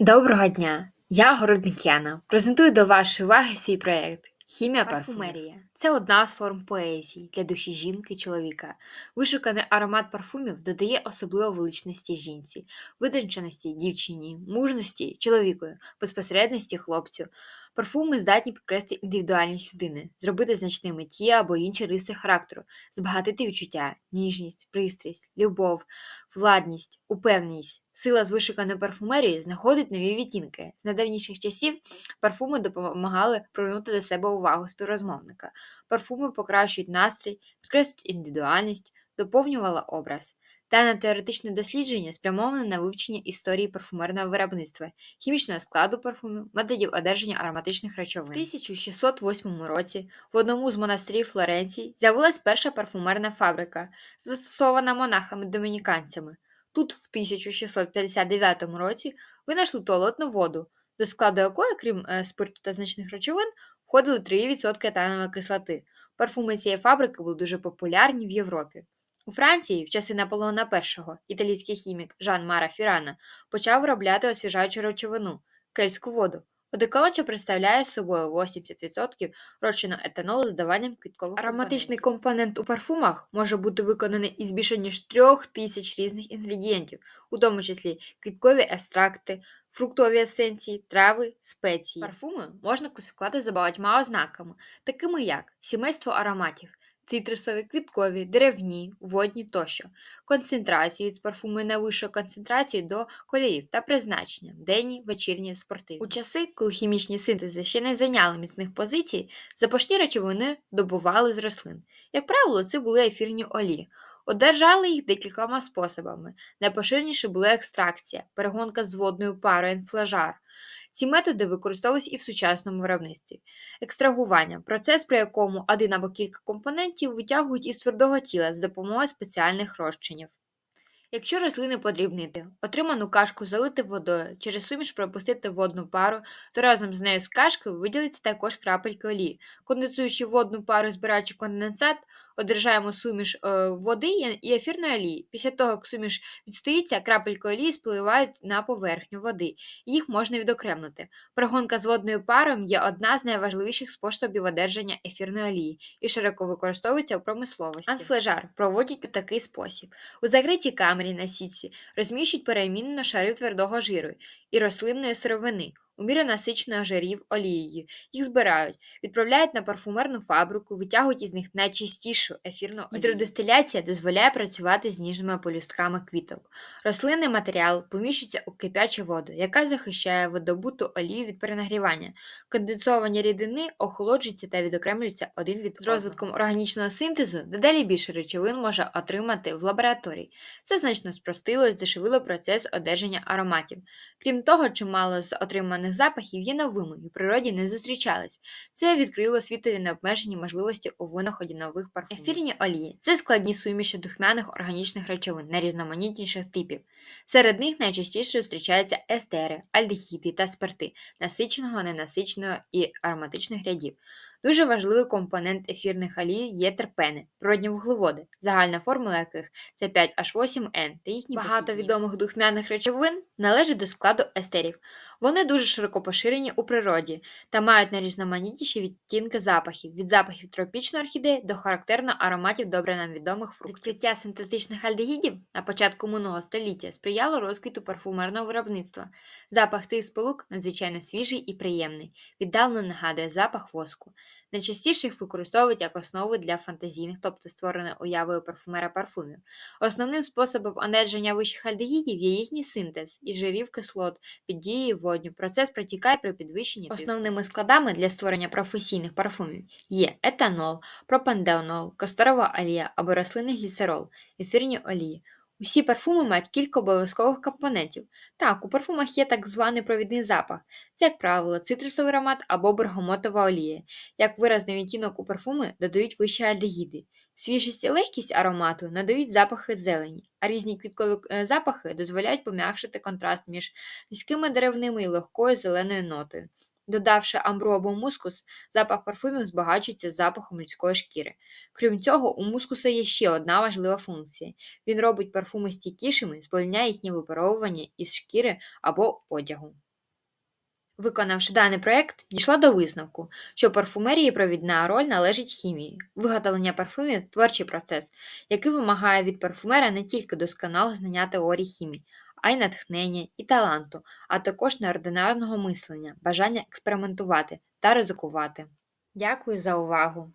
Доброго дня! Я Городник Яна. Презентую до вашої уваги свій проєкт Хімія Парфумерія. Це одна з форм поезії для душі жінки і чоловіка. Вишуканий аромат парфумів додає особливо величності жінці, витонченості дівчині, мужності чоловікові, безпосередності хлопцю. Парфуми здатні підкреслити індивідуальність людини, зробити значними ті або інші риси характеру, збагатити відчуття, ніжність, пристрість, любов, владність, упевненість. Сила з вишуканої парфумерії знаходить нові відтінки. З найдавніших часів парфуми допомагали привернути до себе увагу співрозмовника. Парфуми покращують настрій, підкреслюють індивідуальність, доповнювала образ. Дане теоретичне дослідження спрямоване на вивчення історії парфумерного виробництва, хімічного складу парфумів, методів одержання ароматичних речовин. В 1608 році в одному з монастирів Флоренції з'явилась перша парфумерна фабрика, застосована монахами-домініканцями. Тут в 1659 році винайшли туалетну воду, до складу якої, крім е, спирту та значних речовин, входили 3% етанової кислоти. Парфуми цієї фабрики були дуже популярні в Європі. У Франції, в часи Наполеона І, італійський хімік Жан Мара Фірана почав виробляти освіжаючу речовину кельтську воду. Одеколон, що представляє собою 80% розчину етанолу з додаванням квіткових Ароматичний компонент у парфумах може бути виконаний із більше ніж трьох тисяч різних інгредієнтів, у тому числі квіткові екстракти, фруктові есенції, трави, спеції. Парфуми можна класифікувати за багатьма ознаками, такими як сімейство ароматів, цитрусові, квіткові, деревні, водні тощо, концентрації з парфуми найвищої концентрації до кольорів та призначення денні, вечірні, спортивні. У часи, коли хімічні синтези ще не зайняли міцних позицій, запашні речовини добували з рослин. Як правило, це були ефірні олії. Одержали їх декількома способами. Найпоширеніше була екстракція, перегонка з водною парою енфлажар. Ці методи використовувалися і в сучасному виробництві. Екстрагування процес, при якому один або кілька компонентів витягують із твердого тіла з допомогою спеціальних розчинів. Якщо рослини подрібнити, отриману кашку залити водою, через суміш пропустити водну пару, то разом з нею з кашкою виділиться також крапельки олії. Конденсуючи водну пару збираючи конденсат, одержаємо суміш е, води і ефірної олії. Після того, як суміш відстоїться, крапельки олії спливають на поверхню води, їх можна відокремити. Прогонка з водною парою є одна з найважливіших способів одержання ефірної олії і широко використовується у промисловості. Анфлежар проводять у такий спосіб. У закритій камері на сітці розміщують перемінно шари твердого жиру і рослинної сировини у міру насичених жирів олією. Їх збирають, відправляють на парфумерну фабрику, витягують із них найчистішу ефірну олію. Гідродистиляція дозволяє працювати з ніжними полюстками квіток. Рослинний матеріал поміщується у кип'ячу воду, яка захищає видобуту олію від перенагрівання. Конденсовані рідини охолоджуються та відокремлюються один від З розвитком органічного синтезу дедалі більше речовин може отримати в лабораторії. Це значно спростило і здешевило процес одержання ароматів. Крім того, чимало з отриманих запахів є новими і в природі не зустрічались. Це відкрило світові необмежені можливості у винаході нових парфумів. Ефірні олії це складні суміші духмяних органічних речовин найрізноманітніших типів. Серед них найчастіше зустрічаються естери, альдегіди та спирти, насиченого, ненасиченого і ароматичних рядів. Дуже важливий компонент ефірних олій є терпени, природні вуглеводи, загальна формула яких це 5H8N та їхні багато похідні. відомих духмяних речовин належать до складу естерів. Вони дуже широко поширені у природі та мають найрізноманітніші відтінки запахів від запахів тропічної орхідеї до характерно ароматів добре нам відомих фруктів. Відкриття синтетичних альдегідів на початку минулого століття сприяло розквіту парфумерного виробництва. Запах цих сполук надзвичайно свіжий і приємний, віддалено нагадує запах воску. Найчастіше їх використовують як основу для фантазійних, тобто створеної уявою парфумера парфумів. Основним способом одержання вищих альдегідів є їхній синтез із жирів кислот під дією водню. Процес протікає при підвищенні. Основними складами для створення професійних парфумів є етанол, пропандеонол, касторова олія або рослинний гліцерол, ефірні олії. Усі парфуми мають кілька обов'язкових компонентів. Так, у парфумах є так званий провідний запах, це, як правило, цитрусовий аромат або бергамотова олія. Як виразний відтінок у парфуми додають вищі альдегіди. Свіжість і легкість аромату надають запахи зелені, а різні квіткові е, запахи дозволяють пом'якшити контраст між низькими деревними і легкою зеленою нотою. Додавши амбру або мускус, запах парфумів збагачується запахом людської шкіри. Крім цього, у мускуса є ще одна важлива функція: він робить парфуми стійкішими, сповільняє їхнє випаровування із шкіри або одягу. Виконавши даний проект, дійшла до висновку, що парфумерії провідна роль належить хімії. Виготовлення парфумів творчий процес, який вимагає від парфумера не тільки досконалого знання теорії хімії, а й натхнення і таланту, а також неординарного мислення, бажання експериментувати та ризикувати. Дякую за увагу!